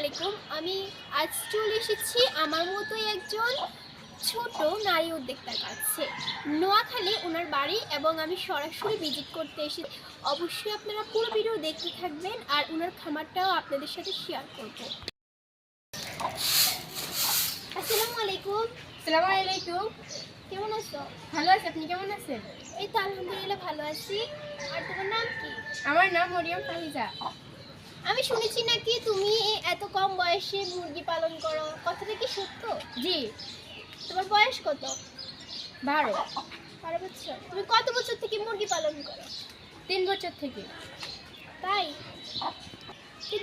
আলাইকুম। আমি আজ চলে এসেছি আমার মতোই একজন ছোট নারী উদ্যোক্তার কাছে। নোয়াখালী ওনার বাড়ি এবং আমি সরাসরি ভিজিট করতে এসে অবশ্যই আপনারা পুরো ভিডিও দেখতে থাকবেন আর ওনার খামারটাও আপনাদের সাথে শেয়ার করব। আসসালামু আলাইকুম। আসসালামু আলাইকুম। কেমন আছো? ভালো আছি আপনি কেমন আছেন? এই তো আলহামদুলিল্লাহ ভালো আছি। আর তোমার নাম কি? আমার নাম মরিয়ম ফাহিজা। আমি শুনেছি নাকি তুমি বয়সে মুরগি পালন করো কথাটা কি সত্য? জি। তোমার বয়স কত? বারো। বারো বছর। তুমি কত বছর থেকে মুরগি পালন করো? তিন বছর থেকে। তাই?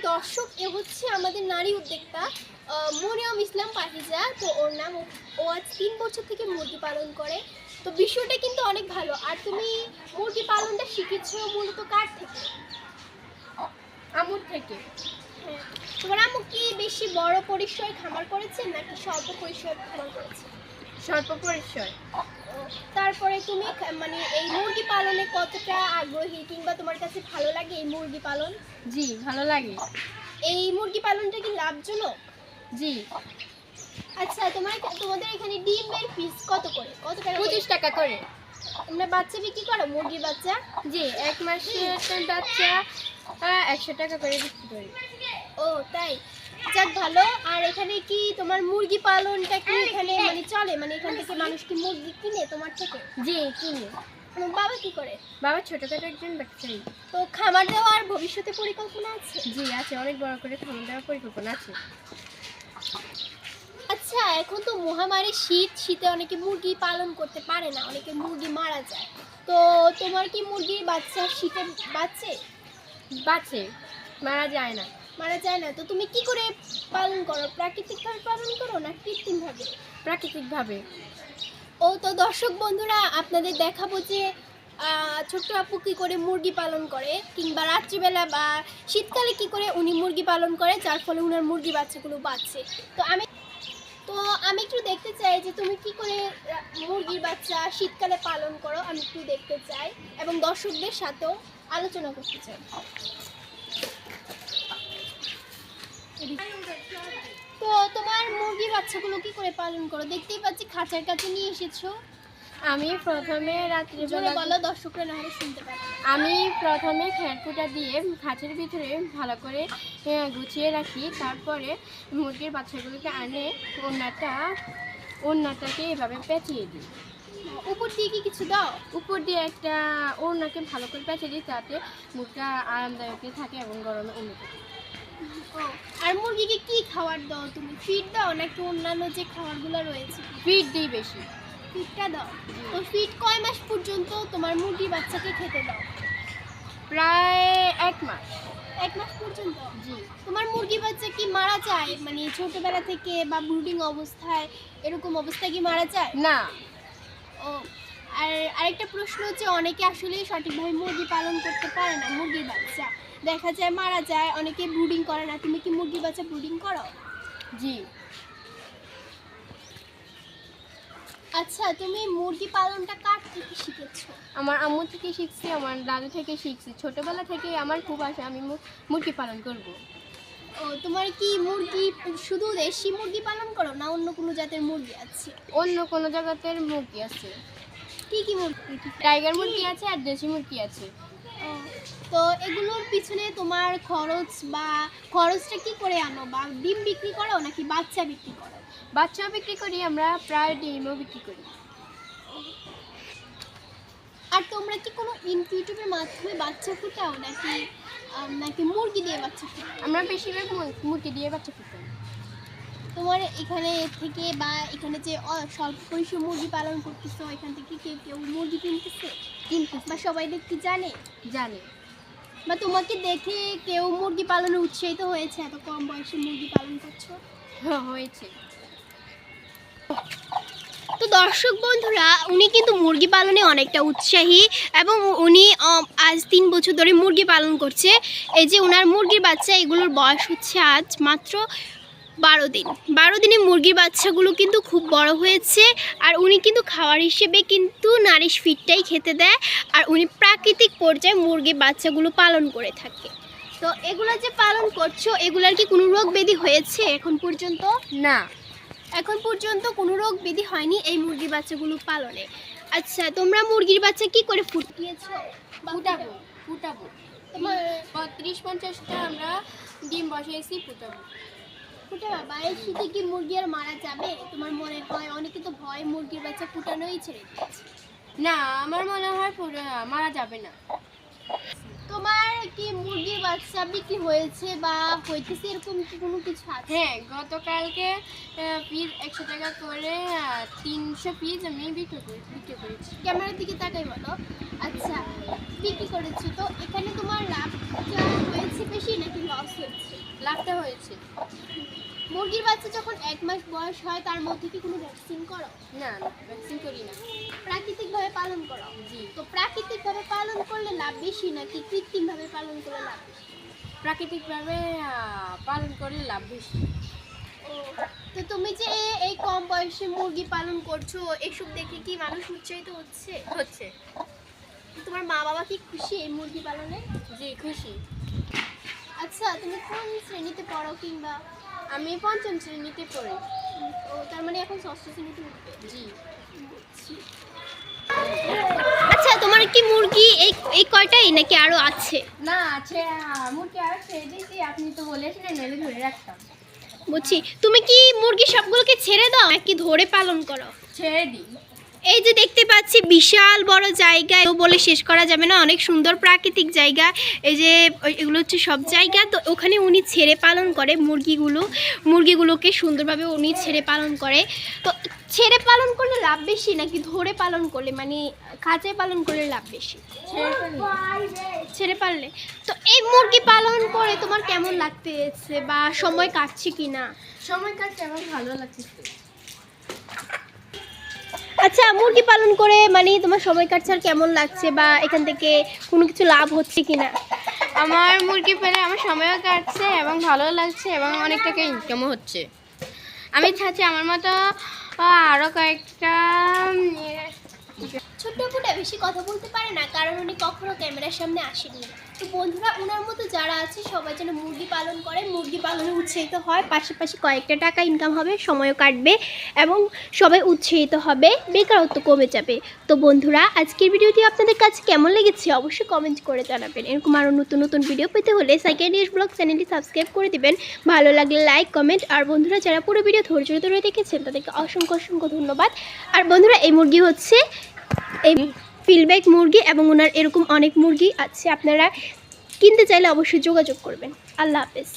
দর্শক এ হচ্ছে আমাদের নারী উদ্যোক্তা মরিয়ম ইসলাম পাহিজা। তো ওর নাম ও- আজ তিন বছর থেকে মুরগি পালন করে। তো বিষয়টা কিন্তু অনেক ভালো। আর তুমি মুরগি পালনটা শিখেছো মূলত কার থেকে? আমুর থেকে। তোমার আম্মু কি বেশি বড় পরিসরে খামার করেছে নাকি স্বল্প পরিসরে খামার করেছে? স্বল্প পরিসর। তারপরে তুমি মানে এই মুরগি পালনে কতটা আগ্রহী কিংবা তোমার কাছে ভালো লাগে এই মুরগি পালন? জি ভালো লাগে। এই মুরগি পালনটা কি লাভজনক? জি। আচ্ছা তোমার তোমাদের এখানে ডিমের পিস কত করে? কত টাকা পঁচিশ টাকা করে। তোমরা বাচ্চা বিক্রি করো মুরগির বাচ্চা? জি এক মাসের বাচ্চা একশো টাকা করে বিক্রি করি। ও তাই? যাক ভালো। আর এখানে কি তোমার মুরগি পালনটা কি এখানে মানে চলে? মানে এখান থেকে মানুষ কি মুরগি কিনে তোমার থেকে? জি কিনে। বাবা কি করে? বাবা ছোটোখাটো একজন ব্যবসায়ী। তো খাবার দেওয়ার ভবিষ্যতে পরিকল্পনা আছে? জি আছে। অনেক বড় করে খাওয়া দেওয়ার পরিকল্পনা আছে। আচ্ছা এখন তো মহামারী শীত। শীতে অনেকে মুরগি পালন করতে পারে না। অনেকে মুরগি মারা যায়। তো তোমার কি মুরগির বাচ্চা শীতে বাচ্চে বাঁচে। মারা যায় না। মারা যায় না। তো তুমি কি করে পালন করো? প্রাকৃতিকভাবে পালন করো না কৃত্রিমভাবে? প্রাকৃতিকভাবে। ও তো দর্শক বন্ধুরা আপনাদের দেখাবো যে ছোট্ট আপু কি করে মুরগি পালন করে কিংবা রাত্রিবেলা বা শীতকালে কি করে উনি মুরগি পালন করে যার ফলে উনার মুরগি বাচ্চাগুলো বাঁচছে তো আমি তো আমি একটু দেখতে চাই যে তুমি কি করে মুরগির বাচ্চা শীতকালে পালন করো আমি একটু দেখতে চাই এবং দর্শকদের সাথেও আলোচনা করতে চাই। তো তোমার মুরগির বাচ্চাগুলো কি করে পালন করো? দেখতেই পাচ্ছি খাঁচার কাছে নিয়ে এসেছ। আমি প্রথমে রাত্রিবেলা বলো দর্শকরা না হলে শুনতে পারে আমি প্রথমে খেরকুটা দিয়ে খাঁচের ভিতরে ভালো করে গুছিয়ে রাখি। তারপরে মুরগির বাচ্চাগুলোকে আনে ওনাটা ওনাটাকে এভাবে পেঁচিয়ে দিই। উপর দিয়ে কি কিছু দাও? উপর দিয়ে একটা ওনাকে ভালো করে পেঁচিয়ে দিই তাতে মুখটা আরামদায়ক থাকে এবং গরমে উন্নত আর মুরগিকে কি খাবার দাও তুমি? ফিড দাও নাকি অন্যান্য যে খাবারগুলো রয়েছে? ফিট দিই বেশি। ফিডটা দাও। তো ফিড কয় মাস পর্যন্ত তোমার মুরগির বাচ্চাকে খেতে দাও? প্রায় এক মাস। এক মাস পর্যন্ত? জি। তোমার মুরগি বাচ্চা কি মারা যায়? মানে ছোটবেলা থেকে বা ব্রুডিং অবস্থায় এরকম অবস্থায় কি মারা যায়? না। ও আর আরেকটা প্রশ্ন হচ্ছে অনেকে আসলে সঠিকভাবে মুরগি পালন করতে পারে না মুরগির বাচ্চা। দেখা যায় মারা যায় অনেকে ব্রুডিং করে না। তুমি কি মুরগি বাচ্চা ব্রুডিং করো? জি। আচ্ছা তুমি মুরগি পালনটা কার থেকে শিখেছো? আমার আম্মু থেকে শিখছি আমার দাদু থেকে শিখছি। ছোটবেলা থেকে আমার খুব আশা আমি মুরগি পালন করব। ও তোমার কি মুরগি শুধু দেশি মুরগি পালন করো না অন্য কোনো জাতের মুরগি আছে? অন্য কোনো জায়গাতের মুরগি আছে। কি কি মুরগি? টাইগার মুরগি আছে আর দেশি মুরগি আছে। ও, তো এগুলোর পিছনে তোমার খরচ বা খরচটা কি করে আনো? বা ডিম বিক্রি করো নাকি বাচ্চা বিক্রি করো? বাচ্চা বিক্রি করি আমরা প্রায় ডিমও বিক্রি করি। আর তোমরা কি কোনো ইনকিউটিভের মাধ্যমে বাচ্চা ফুটাও নাকি নাকি মুরগি দিয়ে বাচ্চা ফুটাও? আমরা বেশিরভাগ মুর- মুরগি দিয়ে বাচ্চা ফুটাই। তোমার এখানে থেকে বা এখানে যে স্বল্প পরিসর মুরগি পালন করতেছো এখান থেকে কেউ কেউ মুরগি কিনতেছে? কিন্তু বা সবাই দেখতে জানে? জানি। বা তোমাকে দেখে কেউ মুরগি পালনে উৎসাহিত হয়েছে? এত কম বয়সে মুরগি পালন করছ? হ্যাঁ, হয়েছে। তো দর্শক বন্ধুরা উনি কিন্তু মুরগি পালনে অনেকটা উৎসাহী এবং উনি আজ তিন বছর ধরে মুরগি পালন করছে। এই যে ওনার মুরগির বাচ্চা এগুলোর বয়স হচ্ছে আজ মাত্র বারো দিন। বারো দিনে মুরগির বাচ্চাগুলো কিন্তু খুব বড় হয়েছে আর উনি কিন্তু খাওয়ার হিসেবে কিন্তু নারিশ ফিডটাই খেতে দেয় আর উনি প্রাকৃতিক পর্যায়ে মুরগির বাচ্চাগুলো পালন করে থাকে। তো এগুলো যে পালন করছ এগুলার কি কোনো রোগ ব্যাধি হয়েছে এখন পর্যন্ত? না। এখন পর্যন্ত কোনো রোগ ব্যাধি হয়নি এই মুরগির বাচ্চাগুলো পালনে। আচ্ছা তোমরা মুরগির বাচ্চা কি করে ফুটিয়েছো? ফুটাবো ফুটাবো। তোমার ত্রিশ পঞ্চাশটা আমরা ডিম বসিয়েছি ফুটাবো। ফুটে বাবা এই শীতে কি মুরগি আর মারা যাবে? তোমার মনে হয় অনেকে তো ভয় মুরগির বাচ্চা ফুটানোই ছেড়ে দিয়েছে। না আমার মনে হয় মারা যাবে না। তোমার কি মুরগির বাচ্চা বিক্রি হয়েছে বা হইতেছে এরকম কি কোনো কিছু আছে? হ্যাঁ গতকালকে পিস একশো টাকা করে তিনশো পিস আমি বিক্রি করে বিক্রি করেছি। ক্যামেরার দিকে তাকাই বলো। আচ্ছা বিক্রি করেছ তো এখানে তোমার লাভটা হয়েছে বেশি নাকি লস হয়েছে? লাভটা হয়েছে। মুরগির বাচ্চা যখন এক মাস বয়স হয় তার মধ্যে কি কোনো ভ্যাকসিন করো? না না ভ্যাকসিন করি না। প্রাকৃতিকভাবে পালন করো? জি। তো প্রাকৃতিকভাবে পালন করলে লাভ বেশি নাকি কৃত্রিমভাবে পালন করলে লাভ বেশি? প্রাকৃতিকভাবে পালন করলে লাভ বেশি। তো তুমি যে এই কম বয়সে মুরগি পালন করছ এসব দেখে কি মানুষ উৎসাহিত হচ্ছে? হচ্ছে। তোমার মা বাবা কি খুশি এই মুরগি পালনে? জি খুশি। আচ্ছা তুমি কোন শ্রেণীতে পড়ো কিংবা আমি পঞ্চম শ্রেণীতে পড়ি। ও তার মানে এখন ষষ্ঠ শ্রেণীতে উঠবে? জি। আচ্ছা তোমার কি মুরগি এই এই কয়টাই নাকি আরও আছে? না আছে মুরগি আর ছেড়ে দিয়েছি আপনি তো বলেছিলেন নইলে ধরে রাখতাম। বুঝছি। তুমি কি মুরগি সবগুলোকে ছেড়ে দাও নাকি ধরে পালন করো? ছেড়ে দিই। এই যে দেখতে পাচ্ছি, বিশাল বড় জায়গা। বলে শেষ করা যাবে না, অনেক সুন্দর প্রাকৃতিক জায়গা। এই যে এগুলো হচ্ছে সব জায়গা। তো ওখানে উনি ছেড়ে পালন করে মুরগিগুলো। মুরগিগুলোকে সুন্দরভাবে উনি ছেড়ে পালন করে। তো ছেড়ে পালন করলে লাভ বেশি নাকি ধরে পালন করলে? মানে খাঁচায় পালন করলে লাভ বেশি? ছেড়ে পারলে তো এই মুরগি পালন করে তোমার কেমন লাগতেছে বা সময় কাটছে কি না সময় কাটছে আমার ভালো লাগছে আচ্ছা মুরগি পালন করে মানে তোমার সময় কাটছে আর কেমন লাগছে বা এখান থেকে কোনো কিছু লাভ হচ্ছে কিনা? আমার মুরগি পেলে আমার সময়ও কাটছে এবং ভালো লাগছে এবং অনেক টাকা ইনকামও হচ্ছে। আমি চাচ্ছি আমার মতো আরও কয়েকটা ছোট্ট ফুটা বেশি কথা বলতে পারে না, কারণ উনি কখনো ক্যামেরার সামনে আসেনি তো বন্ধুরা ওনার মতো যারা আছে, সবাই যেন মুরগি পালন করে। মুরগি পালনে উৎসাহিত হয়, পাশাপাশি কয়েকটা টাকা ইনকাম হবে, সময়ও কাটবে এবং সবাই উৎসাহিত হবে, বেকারত্ব কমে যাবে। তো বন্ধুরা, আজকের ভিডিওটি আপনাদের কাছে কেমন লেগেছে অবশ্যই কমেন্ট করে জানাবেন। এরকম আরও নতুন নতুন ভিডিও পেতে হলে সেকেন্ড ইয়ার্স ব্লগ চ্যানেলটি সাবস্ক্রাইব করে দিবেন। ভালো লাগলে লাইক কমেন্ট আর বন্ধুরা, যারা পুরো ভিডিও ধৈর্য ধরে দেখেছেন, তাদেরকে অসংখ্য অসংখ্য ধন্যবাদ। আর বন্ধুরা, এই মুরগি হচ্ছে এই ফিলব্যাক মুরগি এবং ওনার এরকম অনেক মুরগি আছে, আপনারা কিনতে চাইলে অবশ্যই যোগাযোগ করবেন। আল্লাহ হাফেজ।